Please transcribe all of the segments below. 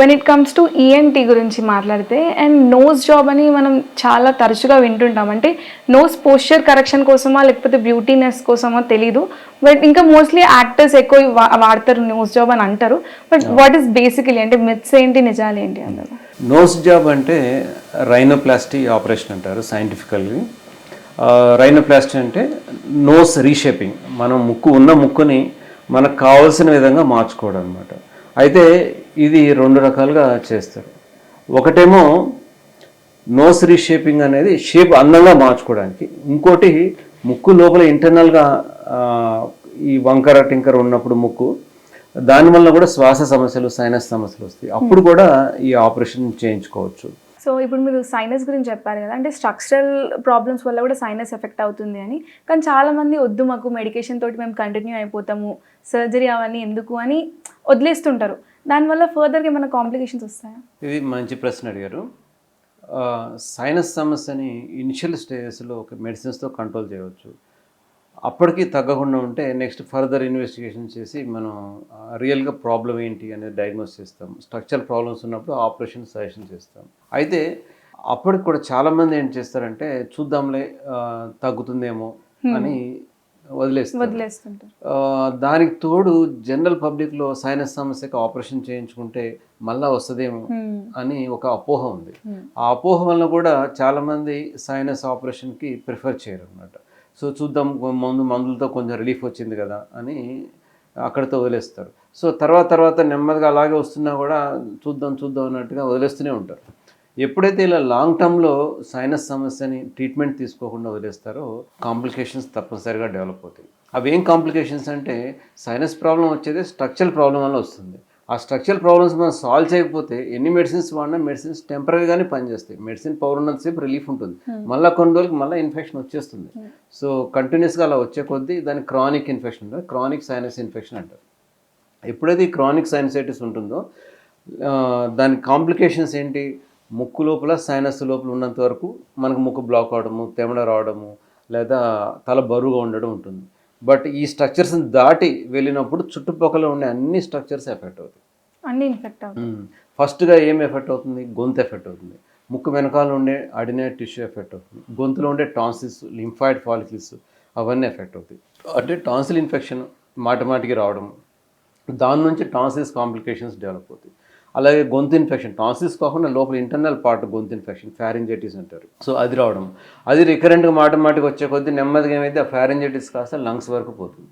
When it comes to ENT గురించి మాట్లాడితే and nose job అని మనం చాలా తరచుగా వింటుంటాం. అంటే నోస్ పోస్చర్ కరెక్షన్ కోసమా లేకపోతే బ్యూటీనెస్ కోసమా తెలీదు. బట్ ఇంకా మోస్ట్లీ యాక్టర్స్ ఎక్కువ వాడతారు నోస్ జాబ్ అని అంటారు. బట్ వాట్ ఈస్ బేసికలీ అంటే మిత్స్ ఏంటి నిజాలు ఏంటి అందులో నోస్ జాబ్ అంటే రైనోప్లాస్టీ ఆపరేషన్ అంటారు సైంటిఫికల్గా రైనోప్లాస్టీ అంటే నోస్ రీషేపింగ్ మనం ముక్కు ఉన్న ముక్కుని మనకు కావాల్సిన విధంగా మార్చుకోవడం అనమాట అయితే ఇది రెండు రకాలుగా చేస్తారు. ఒకటేమో నోస్ రీషేపింగ్ అనేది షేప్ అందంగా మార్చుకోవడానికి. ఇంకోటి ముక్కు లోపల ఇంటర్నల్గా ఈ వంకర టింకర ఉన్నప్పుడు ముక్కు దానివల్ల కూడా శ్వాస సమస్యలు సైనస్ సమస్యలు వస్తాయి. అప్పుడు కూడా ఈ ఆపరేషన్ చేయించుకోవచ్చు. సో ఇప్పుడు మీరు సైనస్ గురించి చెప్పారు కదా అంటే స్ట్రక్చరల్ ప్రాబ్లమ్స్ వల్ల కూడా సైనస్ ఎఫెక్ట్ అవుతుంది అని. కానీ చాలా మంది వద్దు మాకు మెడికేషన్ తోటి మేము కంటిన్యూ అయిపోతాము సర్జరీ అవన్నీ ఎందుకు అని వదిలేస్తుంటారు. దానివల్ల ఫర్దర్గా ఏమైనా కాంప్లికేషన్స్ వస్తాయా? ఇది మంచి ప్రశ్న అడిగారు. సైనస్ సమస్యని ఇనిషియల్ స్టేజెస్లో ఒక మెడిసిన్స్తో కంట్రోల్ చేయవచ్చు. అప్పటికి తగ్గకుండా ఉంటే నెక్స్ట్ ఫర్దర్ ఇన్వెస్టిగేషన్ చేసి మనం రియల్గా ప్రాబ్లం ఏంటి అనేది డయాగ్నోస్ చేస్తాం. స్ట్రక్చరల్ ప్రాబ్లమ్స్ ఉన్నప్పుడు ఆపరేషన్ సజెషన్ చేస్తాం. అయితే అప్పటికి కూడా చాలామంది ఏం చేస్తారంటే చూద్దాంలే తగ్గుతుందేమో అని వదిలేస్తారు దానికి తోడు జనరల్ పబ్లిక్లో సైనస్ సమస్యకి ఆపరేషన్ చేయించుకుంటే మళ్ళా వస్తుందేమో. అని ఒక అపోహ ఉంది. ఆ అపోహ వల్ల కూడా చాలామంది సైనస్ ఆపరేషన్కి ప్రిఫర్ చేయరు అనమాట సో చూద్దాం మందు మందులతో కొంచెం రిలీఫ్ వచ్చింది కదా అని అక్కడితో వదిలేస్తారు. సో తర్వాత తర్వాత నెమ్మదిగా అలాగే వస్తున్నా కూడా చూద్దాం చూద్దాం అన్నట్టుగా వదిలేస్తూనే ఉంటారు. ఎప్పుడైతే ఇలా లాంగ్ టర్మ్లో సైనస్ సమస్యని ట్రీట్మెంట్ తీసుకోకుండా వదిలేస్తారో కాంప్లికేషన్స్ తప్పనిసరిగా డెవలప్ అవుతాయి. అవి ఏం కాంప్లికేషన్స్ అంటే సైనస్ ప్రాబ్లం వచ్చేది స్ట్రక్చరల్ ప్రాబ్లం వల్ల వస్తుంది. ఆ స్ట్రక్చరల్ ప్రాబ్లమ్స్ మనం సాల్వ్ చేయకపోతే ఎన్ని మెడిసిన్స్ వాడినా మెడిసిన్స్ టెంపరీగానే పనిచేస్తాయి. మెడిసిన్ పవర్ ఉన్నంతసేపు రిలీఫ్ ఉంటుంది. మళ్ళీ కొన్ని రోజులకి మళ్ళీ ఇన్ఫెక్షన్ వచ్చేస్తుంది. సో కంటిన్యూస్గా అలా వచ్చే కొద్దీ దాని క్రానిక్ ఇన్ఫెక్షన్ ఉంటుంది క్రానిక్ సైనస్ ఇన్ఫెక్షన్ అంటారు. ఎప్పుడైతే ఈ క్రానిక్ సైనసైటిస్ ఉంటుందో దాని కాంప్లికేషన్స్ ఏంటి? ముక్కు లోపల సైనస్ లోపల ఉన్నంత వరకు మనకు ముక్కు బ్లాక్ అవడము తెమడ రావడము లేదా తల బరువుగా ఉండడం ఉంటుంది. బట్ ఈ స్ట్రక్చర్స్ని దాటి వెళ్ళినప్పుడు చుట్టుపక్కల ఉండే అన్ని స్ట్రక్చర్స్ ఎఫెక్ట్ అవుతాయి. అన్ని ఇన్ఫెక్ట్ ఫస్ట్గా ఏం ఎఫెక్ట్ అవుతుంది? గొంతు ఎఫెక్ట్ అవుతుంది. ముక్కు వెనకాల ఉండే అడినైట్ టిష్యూ ఎఫెక్ట్ అవుతుంది. గొంతులో ఉండే టాన్సిల్స్ లింఫాయిడ్ ఫాలికల్స్ అవన్నీ ఎఫెక్ట్ అవుతాయి. అంటే టాన్సిల్ ఇన్ఫెక్షన్ మాటిమాటికి రావడం దాని నుంచి టాన్సిల్స్ కాంప్లికేషన్స్ డెవలప్ అవుతాయి. అలాగే గొంతు ఇన్ఫెక్షన్ టాన్సిల్స్ కాకుండా లోపల ఇంటర్నల్ పార్ట్ గొంతు ఇన్ఫెక్షన్ ఫ్యారింజైటిస్ అంటారు. సో అది రావడం. అది రికరెంట్గా మాటిమాటికి వచ్చే కొద్దీ నెమ్మదిగా ఏమైతే ఆ ఫ్యారింజైటిస్ కాస్త లంగ్స్ వరకు పోతుంది.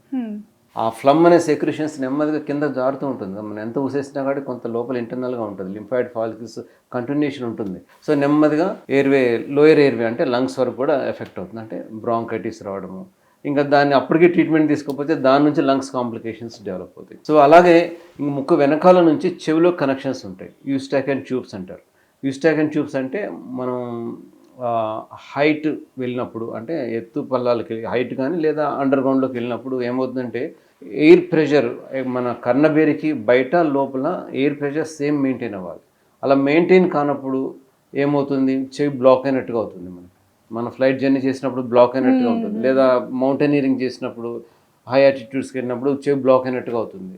ఆ ఫ్లమ్ అనే సెక్రిషన్స్ నెమ్మదిగా కింద జారుతూ ఉంటుంది. మనం ఎంత ఊసేసినా కానీ కొంత లోపల ఇంటర్నల్గా ఉంటుంది. లింఫాయిడ్ ఫాలికల్స్ కంటిన్యూషన్ ఉంటుంది. సో నెమ్మదిగా ఎయిర్వే లోయర్ ఎయిర్వే అంటే లంగ్స్ వరకు కూడా ఎఫెక్ట్ అవుతుంది. అంటే బ్రాంకైటిస్ రావడము ఇంకా దాన్ని అప్పటికే ట్రీట్మెంట్ తీసుకోకపోతే దాని నుంచి లంగ్స్ కాంప్లికేషన్స్ డెవలప్ అవుతాయి. సో అలాగే ఇంక ముక్కు వెనకాల నుంచి చెవిలో కనెక్షన్స్ ఉంటాయి. యూస్టాక్ అండ్ ట్యూబ్స్ అంటారు. యూస్టాక్ అండ్ ట్యూబ్స్ అంటే మనం హైట్ వెళ్ళినప్పుడు అంటే ఎత్తు పల్లాలకి హైట్ కానీ లేదా అండర్ గ్రౌండ్లోకి వెళ్ళినప్పుడు ఏమవుతుందంటే ఎయిర్ ప్రెషర్ మన కన్నబేరికి బయట లోపల ఎయిర్ ప్రెషర్ సేమ్ మెయింటైన్ అవ్వాలి. అలా మెయింటైన్ కానప్పుడు ఏమవుతుంది? చెవి బ్లాక్ అయినట్టుగా అవుతుంది మనకి. మన ఫ్లైట్ జర్నీ చేసినప్పుడు బ్లాక్ అయినట్టుగా ఉంటుంది. లేదా మౌంటైనీరింగ్ చేసినప్పుడు హై ఆటిట్యూడ్స్కి వెళ్ళినప్పుడు చెవి బ్లాక్ అయినట్టుగా అవుతుంది.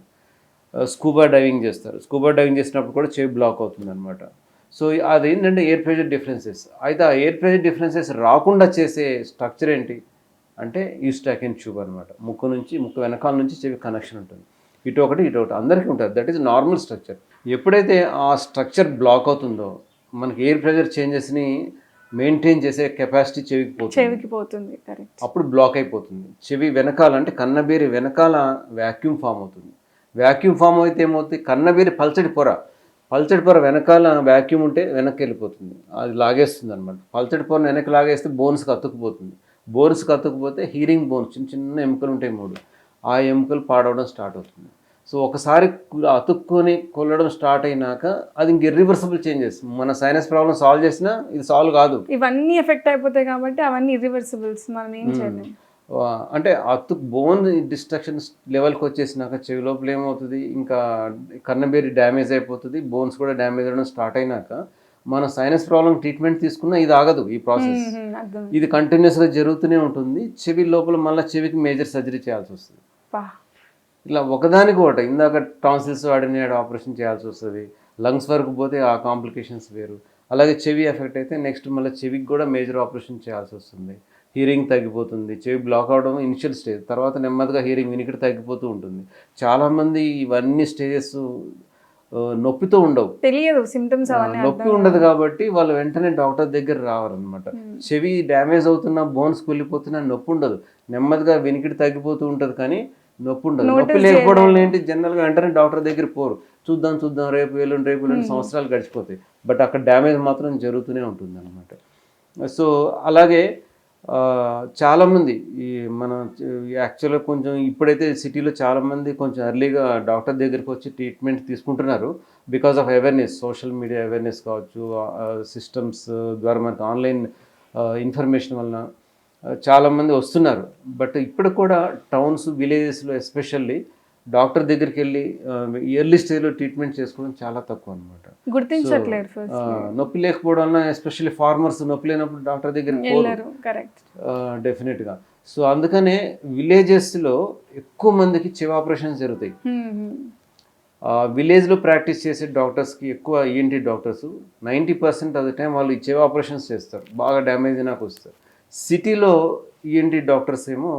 స్కూబా డైవింగ్ చేస్తారు. స్కూబా డైవింగ్ చేసినప్పుడు కూడా చెవి బ్లాక్ అవుతుంది అనమాట సో అది ఏంటంటే ఎయిర్ ప్రెషర్ డిఫరెన్సెస్ అయితే ఆ ఎయిర్ ప్రెషర్ డిఫరెన్సెస్ రాకుండా చేసే స్ట్రక్చర్ ఏంటి? అంటే ఈస్టాక్ అండ్ ట్యూబ్ అనమాట ముక్కు నుంచి ముక్కు వెనకాల నుంచి చెవి కనెక్షన్ ఉంటుంది. ఇటు ఒకటి ఇటు ఒకటి. అందరికీ ఉంటుంది. దట్ ఈస్ నార్మల్ స్ట్రక్చర్ ఎప్పుడైతే ఆ స్ట్రక్చర్ బ్లాక్ అవుతుందో మనకి ఎయిర్ ప్రెషర్ చేంజెస్ని మెయింటైన్ చేసే కెపాసిటీ చెవికి పోతుంది చెవికి పోతుంది కరెక్ట్. అప్పుడు బ్లాక్ అయిపోతుంది. చెవి వెనకాల అంటే కన్నబేరి వెనకాల వ్యాక్యూమ్ ఫామ్ అవుతుంది. వ్యాక్యూమ్ ఫామ్ అయితే ఏమవుతుంది? కన్నబేరి పల్చడి పొర. పల్చడి పొర వెనకాల వ్యాక్యూమ్ ఉంటే వెనక్కి వెళ్ళిపోతుంది. అది లాగేస్తుంది అనమాట పల్చడి పొర వెనక్కి లాగేస్తే బోన్స్కి అతుక్కుపోతుంది బోన్స్కి అతుక్కుపోతే హీరింగ్ బోన్స్ చిన్న చిన్న ఎముకలు ఉంటాయి మూడు. ఆ ఎముకలు పాడవడం స్టార్ట్ అవుతుంది. సో ఒకసారి అతుక్కొని కొల్లడం స్టార్ట్ అయినాక అది ఇంక ఇర్రివర్సబుల్ చేంజెస్ మన సైనస్ ప్రాబ్లమ్ సాల్వ్ చేసినా ఇది సాల్వ్ కాదు. ఇవన్నీ ఎఫెక్ట్ అయిపోతాయి కాబట్టి అవన్నీ ఇర్రివర్సిబుల్స్ మనం ఏం చేయలేము ఆ, అంటే అతు బోన్ డిస్ట్రక్షన్ లెవెల్కి వచ్చేసినాక చెవి లోపల ఏమవుతుంది? ఇంకా కన్నబేరి డ్యామేజ్ అయిపోతుంది. బోన్స్ కూడా డ్యామేజ్ అవ్వడం స్టార్ట్ అయినాక మన సైనస్ ప్రాబ్లం ట్రీట్మెంట్ తీసుకున్నా ఇది ఆగదు ఈ ప్రాసెస్ ఇది కంటిన్యూస్గా జరుగుతూనే ఉంటుంది. చెవి లోపల మళ్ళీ చెవికి మేజర్ సర్జరీ చేయాల్సి వస్తుంది. ఇలా ఒకదానికి ఒకటి ఇందాక టాన్సిల్స్ వాడిన ఆపరేషన్ చేయాల్సి వస్తుంది లంగ్స్ వరకు పోతే ఆ కాంప్లికేషన్స్ వేరు. అలాగే చెవి ఎఫెక్ట్ అయితే నెక్స్ట్ మళ్ళీ చెవికి కూడా మేజర్ ఆపరేషన్ చేయాల్సి వస్తుంది. హీరింగ్ తగ్గిపోతుంది చెవి బ్లాక్ అవడం ఇనిషియల్ స్టేజ్ తర్వాత నెమ్మదిగా హీరింగ్ వినికిడి తగ్గిపోతూ ఉంటుంది. చాలామంది ఇవన్నీ స్టేజెస్ నొప్పితో ఉండవు. తెలియదు సిమ్టమ్స్ నొప్పి ఉండదు కాబట్టి వాళ్ళు వెంటనే డాక్టర్ దగ్గర రావాలన్నమాట. చెవి డ్యామేజ్ అవుతున్నా బోన్స్ కూలిపోతున్నా నొప్పి ఉండదు. నెమ్మదిగా వినికిడి తగ్గిపోతూ ఉంటుంది కానీ నొప్పి ఉండదు నొప్పి లేకపోవడం వల్ల ఏంటి? జనరల్గా వెంటనే డాక్టర్ దగ్గర పోరు. చూద్దాం చూద్దాం రేపు ఎల్లుండి రేపు ఎల్లుండి సంవత్సరాలు గడిచిపోతాయి. బట్ అక్కడ డ్యామేజ్ మాత్రం జరుగుతూనే ఉంటుంది అనమాట సో అలాగే చాలామంది ఈ మన యాక్చువల్గా కొంచెం ఇప్పుడైతే సిటీలో చాలామంది కొంచెం ఎర్లీగా డాక్టర్ దగ్గరికి వచ్చి ట్రీట్మెంట్ తీసుకుంటున్నారు. Because of awareness social media awareness కావచ్చు సిస్టమ్స్ ద్వారా మనకు ఆన్లైన్ ఇన్ఫర్మేషన్ వలన చాలామంది వస్తున్నారు. బట్ ఇప్పుడు కూడా టౌన్స్ విలేజెస్లో ఎస్పెషల్లీ డాక్టర్ దగ్గరికి వెళ్ళి ఎర్లీ స్టేజ్లో ట్రీట్మెంట్ చేసుకోవడం చాలా తక్కువ అనమాట గుర్తించట్లేదు నొప్పి లేకపోవడం వల్ల ఎస్పెషల్లీ ఫార్మర్స్ నొప్పి లేనప్పుడు డాక్టర్ కరెక్ట్. డెఫినెట్గా సో అందుకనే విలేజెస్లో ఎక్కువ మందికి చెవి ఆపరేషన్స్ జరుగుతాయి. విలేజ్లో ప్రాక్టీస్ చేసే డాక్టర్స్కి ఎక్కువ ENT doctors ninety percent of the time వాళ్ళు చెవి ఆపరేషన్స్ చేస్తారు. బాగా డ్యామేజ్ అయినాక వస్తారు. సిటీలో ఈఎన్టీ డాక్టర్స్ ఏమో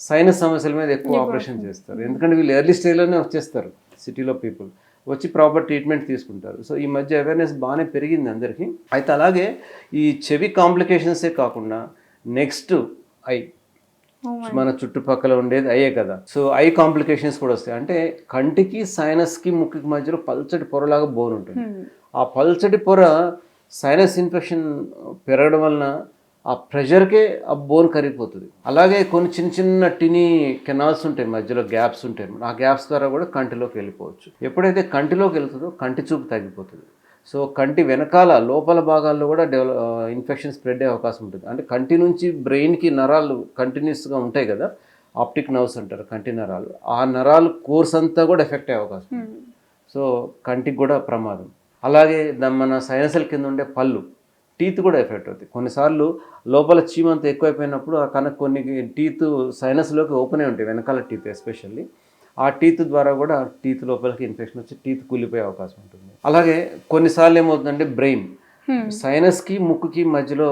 సైనస్ సమస్యల మీద ఎక్కువ ఆపరేషన్ చేస్తారు. ఎందుకంటే వీళ్ళు ఎర్లీ స్టేజ్లోనే వచ్చేస్తారు సిటీలో పీపుల్ వచ్చి ప్రాపర్ ట్రీట్మెంట్ తీసుకుంటారు. సో ఈ మధ్య అవేర్నెస్ బాగానే పెరిగింది అందరికీ. అయితే అలాగే ఈ చెవి కాంప్లికేషన్సే కాకుండా నెక్స్ట్ ఐ మన చుట్టుపక్కల ఉండేది అయ్యే కదా. సో ఐ కాంప్లికేషన్స్ కూడా వస్తాయి. అంటే కంటికి సైనస్కి ముక్కుకి మధ్యలో పల్చటి పొరలాగా బోన్ ఉంటుంది. ఆ పల్చటి పొర సైనస్ ఇన్ఫెక్షన్ పెరగడం వలన ఆ ప్రెషర్కే ఆ బోన్ కరిగిపోతుంది. అలాగే కొన్ని చిన్న చిన్న టినీ కెనాల్స్ ఉంటాయి మధ్యలో గ్యాప్స్ ఉంటాయి. ఆ గ్యాప్స్ ద్వారా కూడా కంటిలోకి వెళ్ళిపోవచ్చు. ఎప్పుడైతే కంటిలోకి వెళ్తుందో కంటి చూపు తగ్గిపోతుంది. సో కంటి వెనకాల లోపల భాగాల్లో కూడా డెవలప్ ఇన్ఫెక్షన్ స్ప్రెడ్ అయ్యే అవకాశం ఉంటుంది. అంటే కంటి నుంచి బ్రెయిన్కి నరాలు కంటిన్యూస్గా ఉంటాయి కదా ఆప్టిక్ నర్వ్స్ అంటారు కంటి నరాలు. ఆ నరాలు కోర్స్ అంతా కూడా ఎఫెక్ట్ అయ్యే అవకాశం సో కంటికి కూడా ప్రమాదం. అలాగే ద- మన సైనసల్ కింద ఉండే పళ్ళు. టీత్ కూడా ఎఫెక్ట్ అవుతాయి కొన్నిసార్లు లోపల చీమంత ఎక్కువైపోయినప్పుడు ఆ కనుక కొన్ని టీత్ సైనస్లోకి ఓపెన్ అయి ఉంటాయి వెనకాల టీత్ ఎస్పెషల్లీ. ఆ టీత్ ద్వారా కూడా టీత్ లోపలికి ఇన్ఫెక్షన్ వచ్చి టీత్ కూలిపోయే అవకాశం ఉంటుంది. అలాగే కొన్నిసార్లు ఏమవుతుందంటే బ్రెయిన్. సైనస్కి ముక్కుకి మధ్యలో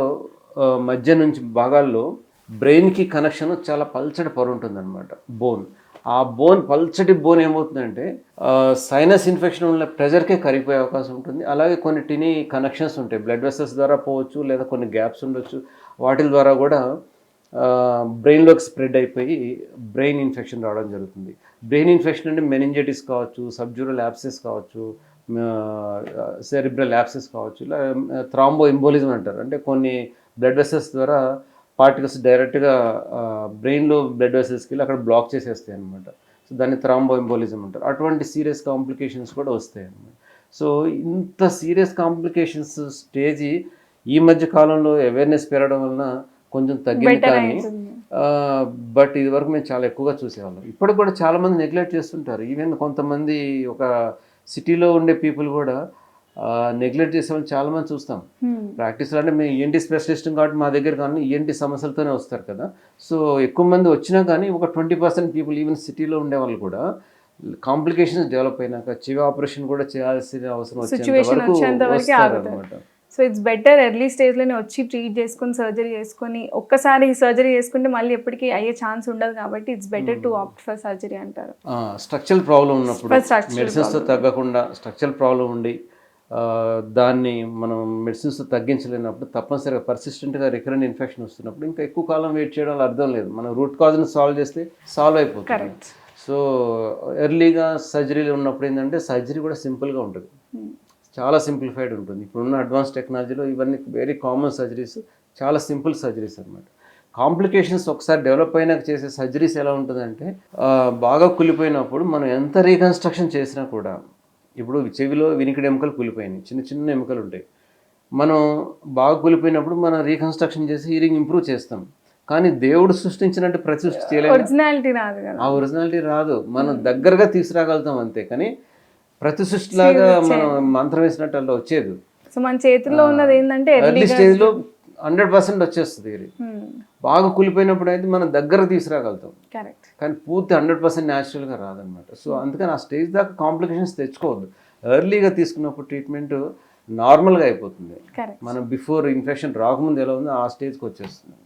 మధ్య నుంచి భాగాల్లో బ్రెయిన్కి కనెక్షన్ చాలా పల్చటి పొర ఉంటుంది అనమాట బోన్. ఆ బోన్ పల్చటి బోన్ ఏమవుతుందంటే సైనస్ ఇన్ఫెక్షన్ ఉన్న ప్రెజర్కే కరిగిపోయే అవకాశం ఉంటుంది. అలాగే కొన్ని టిని కనెక్షన్స్ ఉంటాయి. బ్లడ్ వెసల్స్ ద్వారా పోవచ్చు లేదా కొన్ని గ్యాప్స్ ఉండొచ్చు. వాటి ద్వారా కూడా బ్రెయిన్లోకి స్ప్రెడ్ అయిపోయి బ్రెయిన్ ఇన్ఫెక్షన్ రావడం జరుగుతుంది. బ్రెయిన్ ఇన్ఫెక్షన్ అంటే మెనింజైటిస్ కావచ్చు సబ్జూరల్ యాప్సెస్ కావచ్చు సెరిబ్రల్ యాప్సెస్ కావచ్చు ఇలా థ్రాంబో ఇంబోలిజం అంటారు. అంటే కొన్ని బ్లడ్ వెసల్స్ ద్వారా పార్టికల్స్ డైరెక్ట్గా బ్రెయిన్లో బ్లడ్ వెసల్స్కి వెళ్ళి అక్కడ బ్లాక్ చేసేస్తాయి అనమాట సో దాన్ని థ్రాంబో ఎంబోలిజం అంటారు. అటువంటి సీరియస్ కాంప్లికేషన్స్ కూడా వస్తాయి అన్నమాట. సో ఇంత సీరియస్ కాంప్లికేషన్స్ స్టేజ్ ఈ మధ్య కాలంలో అవేర్నెస్ పెరగడం వలన కొంచెం తగ్గింది కానీ బట్ ఇది వరకు మేము చాలా ఎక్కువగా చూసేవాళ్ళం. ఇప్పుడు కూడా చాలా మంది నెగ్లెక్ట్ చేస్తుంటారు. ఈవెన్ కొంతమంది ఒక సిటీలో ఉండే పీపుల్ కూడా నెగ్లెక్ట్ చేసే వాళ్ళు చాలా మంది చూస్తాం ప్రాక్టీస్లో అంటే మేము ఏంటి స్పెషలిస్ట్ కాబట్టి మా దగ్గర కానీ ఏంటి సమస్యలతోనే వస్తారు కదా. సో ఎక్కువ మంది వచ్చినా కానీ ఒక ట్వంటీ పర్సెంట్ పీపుల్ ఈవెన్ సిటీలో ఉండే వాళ్ళు కూడా కాంప్లికేషన్స్ డెవలప్ అయినాక చెవి ఆపరేషన్ కూడా చేయాల్సిన అవసరం వచ్చేంత సో ఇట్స్ బెటర్ ఎర్లీ స్టేజ్లోనే వచ్చి ట్రీట్ చేసుకొని సర్జరీ చేసుకొని ఒక్కసారి సర్జరీ చేసుకుంటే మళ్ళీ ఎప్పటికీ అయ్యే ఛాన్స్ ఉండదు కాబట్టి it's better to opt for surgery అంటారు. స్ట్రక్చరల్ ప్రాబ్లం ఉన్నప్పుడు మెడిసిన్స్తో తగ్గకుండా స్ట్రక్చరల్ ప్రాబ్లం ఉండి దాన్ని మనం మెడిసిన్స్తో తగ్గించలేనప్పుడు తప్పనిసరిగా పర్సిస్టెంట్గా రికరెంట్ ఇన్ఫెక్షన్ వస్తున్నప్పుడు ఇంకా ఎక్కువ కాలం వెయిట్ చేయడం అర్థం లేదు. మనం రూట్ కాజ్ని సాల్వ్ చేస్తే సాల్వ్ అయిపోతుంది. సో ఎర్లీగా సర్జరీలు ఉన్నప్పుడు ఏంటంటే సర్జరీ కూడా సింపుల్గా ఉంటుంది. చాలా సింప్లిఫైడ్ ఉంటుంది. ఇప్పుడున్న అడ్వాన్స్ టెక్నాలజీలో ఇవన్నీ వెరీ కామన్ సర్జరీస్ చాలా సింపుల్ సర్జరీస్ అన్నమాట. కాంప్లికేషన్స్ ఒకసారి డెవలప్ అయినాక చేసే సర్జరీస్ ఎలా ఉంటుందంటే బాగా కులిపోయినప్పుడు మనం ఎంత రీకన్స్ట్రక్షన్ చేసినా కూడా ఇప్పుడు చెవిలో వినికిడి ఎముకలు కూలిపోయినాయి. చిన్న చిన్న ఎముకలు ఉంటాయి. మనం బాగా కూలిపోయినప్పుడు మనం రీకన్స్ట్రక్షన్ చేసి హీరింగ్ ఇంప్రూవ్ చేస్తాం. కానీ దేవుడు సృష్టించినట్టు ప్రతి సృష్టి చేయలేము ఒరిజినాలిటీ రాదు ఆ ఒరిజినాలిటీ రాదు. మనం దగ్గరగా తీసుకురాగలుగుతాం అంతే. కానీ ప్రతి సృష్టిలాగా మనం మంత్రం వేసినట్టు అలా వచ్చేది. సో మన చేతిలో ఉన్నది ఏంటంటే ఎర్లీ స్టేజ్లో హండ్రెడ్ పర్సెంట్ వచ్చేస్తుంది ఇది. బాగా కూలిపోయినప్పుడు అయితే మనం దగ్గర తీసుకురాగలుగుతాం. కానీ పూర్తి హండ్రెడ్ పర్సెంట్ న్యాచురల్గా రాదనమాట సో అందుకని ఆ స్టేజ్ దాకా కాంప్లికేషన్స్ తెచ్చుకోవద్దు. ఎర్లీగా తీసుకున్నప్పుడు ట్రీట్మెంట్ నార్మల్గా అయిపోతుంది. మనం బిఫోర్ ఇన్ఫెక్షన్ రాకముందు ఎలా ఉందో ఆ స్టేజ్కి వచ్చేస్తుంది.